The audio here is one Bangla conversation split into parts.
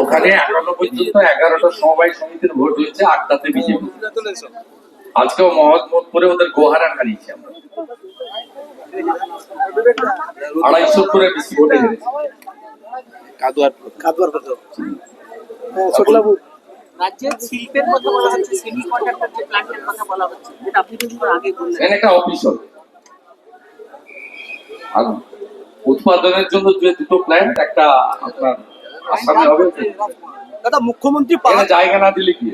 ওখানে এখনও পর্যন্ত এগারোটা সমবায় সমিতির ভোট হয়েছে আটটাতে বিজেপি। আজকেও মহম্মদপুরে ওদের গোহারান হারিয়েছে আমরা। আড়াইশো করে বেশি ভোটে হেরেছে রাজ্যের শিল্পের কথা বলা হচ্ছে সেমি কন্ডাক্টর যে প্ল্যান্টের কথা বলা হচ্ছে যেটা আপনি আগে বললেন। একটা অফিস হবে। আর উৎপাদনের জন্য যে দুটো প্ল্যান্ট একটা আপনার আসামে হবে। দাদা মুখ্যমন্ত্রী জায়গা না দিলে কি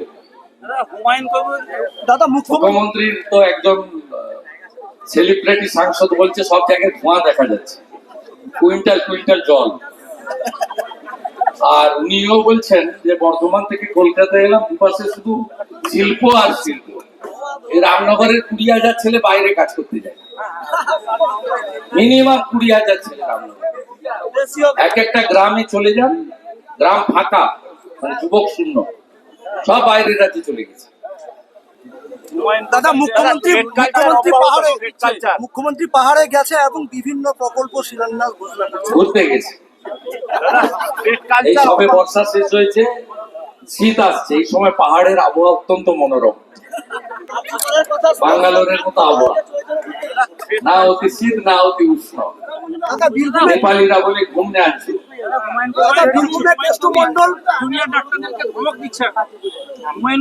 হুমায়ুন কবির দাদা মুখ্যমন্ত্রীর তো একজন সেলিব্রিটি সাংসদ বলছে সব জায়গায় ধোঁয়া দেখা যাচ্ছে। কুইন্টাল কুইন্টাল জল। আর উনিও বলছেন যে বর্ধমান থেকে কলকাতা এলাম দুপাশে শুধু শিল্প আর শিল্প। রামনগরের কুড়ি হাজার ছেলে বাইরে কাজ করতে যায়। মিনিমাম কুড়ি হাজার ছেলে রামনগর। এক একটা গ্রামে চলে যান গ্রাম ফাঁকা মানে যুবক শূন্য। সব বাইরের রাজ্যে চলে গেছে। দাদা মুখ্যমন্ত্রী মুখ্যমন্ত্রী পাহাড়ে মুখ্যমন্ত্রী পাহাড়ে গেছে এবং বিভিন্ন প্রকল্প শিলান্যাস ঘোষণা করছে। ঘুরতে গেছে। এই সবে বর্ষা শেষ হয়েছে শীত আসছে এই সময় পাহাড়ের আবহাওয়া অত্যন্ত মনোরম। বাঙ্গালোরের মতো আবহাওয়া। না অতি শীত না অতি উষ্ণ। নেপালিরা বলে ঘুমনে আছে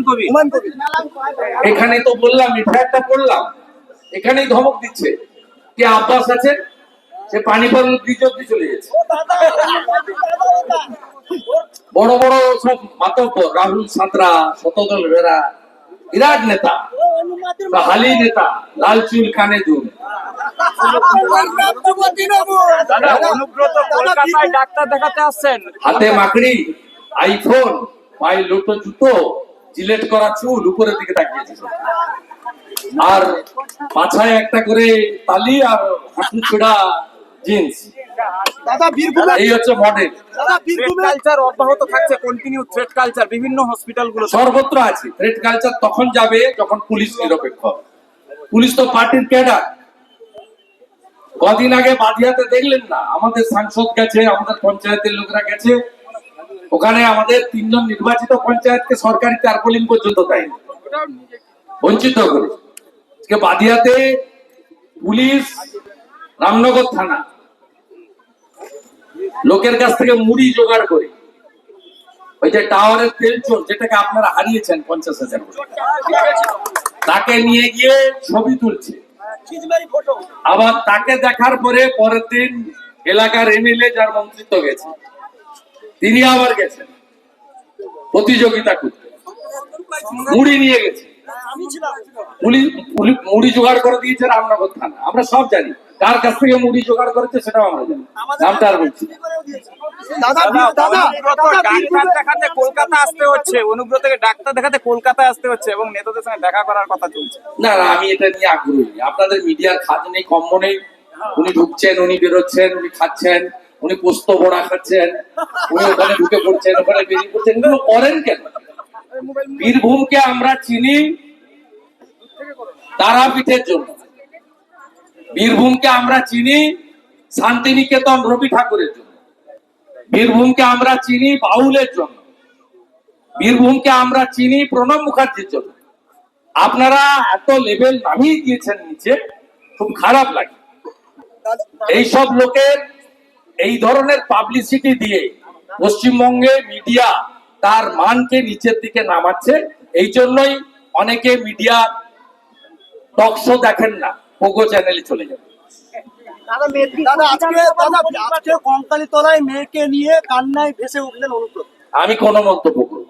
কবির এখানে। তো বললাম একটা পড়লাম। এখানেই ধমক দিচ্ছে। কে আব্বাস আছে সে পানিপাল ব্রিজ অব্দি চলে গেছে। বড় বড় সব মাতব্য রাহুল সাঁতরা শতদল বেরা বিরাট নেতা হালি নেতা লাল চুল কানে দুল হাতে মাকড়ি আইফোন পায়ে লোটো জুতো জিলেট করা চুল উপরের দিকে তাকিয়েছে আর পাছায় একটা করে তালি আর হাঁটু ছোড়া জিন্স দাদা বীরভূমে এই হচ্ছে মডেল দাদা বীরভূমে কালচার অব্যাহত থাকছে কন্টিনিউ থ্রেড কালচার বিভিন্ন হসপিটালগুলো সর্বত্র আছে। থ্রেড কালচার তখন যাবে যখন পুলিশ নিরপেক্ষ। পুলিশ তো পার্টির ক্যাডার কদিন আগে বাদিয়াতে দেখলেন না আমাদের সাংসদ গেছে আমাদের পঞ্চায়েতের লোকরা গেছে। ওখানে আমাদের তিনজন নির্বাচিত পঞ্চায়েতকে সরকারি টার্পোলিং পর্যন্ত দেয়নি। বঞ্চিত করে বাদিয়াতে পুলিশ রামনগর থানা। লোকের কাছ থেকে মুড়ি জোগাড় করে। ওই যে টাওয়ারের তেল চোর, যেটাকে আপনারা হারিয়েছেন পঞ্চাশ হাজার তাকে নিয়ে গিয়ে ছবি তুলছে। আবার তাকে দেখার পরে পরের দিন এলাকার এমএলএ যার মন্ত্রিত্ব গেছে, তিনি আবার গেছেন। প্রতিযোগিতা করতে। মুড়ি নিয়ে গেছে। পুলিশ মুড়ি জোগাড় করে দিয়েছে রামনগর থানা। আমরা সব জানি। কার কাছ থেকে মুড়ি জোগাড় করেছে সেটাও আমরা জানি। নামটা আর বলছি না। দাদা বীর- দাদা অনুব্রত দাদা ডাক্তার বীরভূমে দেখাতে কলকাতা আসতে হচ্ছে। অনুব্রতকে ডাক্তার দেখাতে কলকাতায় আসতে হচ্ছে এবং নেতাদের সঙ্গে দেখা করার কথা চলছে। না না আমি এটা নিয়ে আগ্রহী। আপনাদের মিডিয়ার খাদ নেই কম্ব নেই। উনি ঢুকছেন উনি বেরোচ্ছেন উনি খাচ্ছেন উনি পোস্ত বড়া খাচ্ছেন উনি ওখানে ঢুকে পড়ছেন ওখানে বেরিয়ে পড়ছেন। এগুলো করেন কেন? বীরভূমকে আমরা চিনি তারাপীঠের জন্য। বীরভূমকে আমরা চিনি শান্তিনিকেতন রবি ঠাকুরের জন্য। বীরভূমকে আমরা চিনি বাউলের জন্য। বীরভূমকে আমরা চিনি প্রণব মুখার্জির জন্য। আপনারা এত লেভেল নামিয়ে দিয়েছেন নিচে, খুব খারাপ লাগে। এইসব লোকের এই ধরনের পাবলিসিটি দিয়ে পশ্চিমবঙ্গে মিডিয়া তার মানকে নিচের দিকে নামাচ্ছে, এই জন্যই অনেকে মিডিয়া টক শো দেখেন না পোগো চ্যানেলে চলে যাবে। দাদা আজকে দাদা আজকে কঙ্কালী তলায় মেয়েকে নিয়ে কান্নায় ভেসে উঠলেন অনুব্রত। আমি কোনো মন্তব্য করব।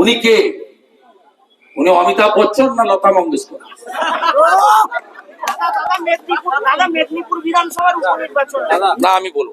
উনি কে? উনি অমিতাভ বচ্চন না লতা মঙ্গেশকর? দাদা মেদিনীপুর মেদিনীপুর বিধানসভার উপনির্বাচন। না আমি বলব।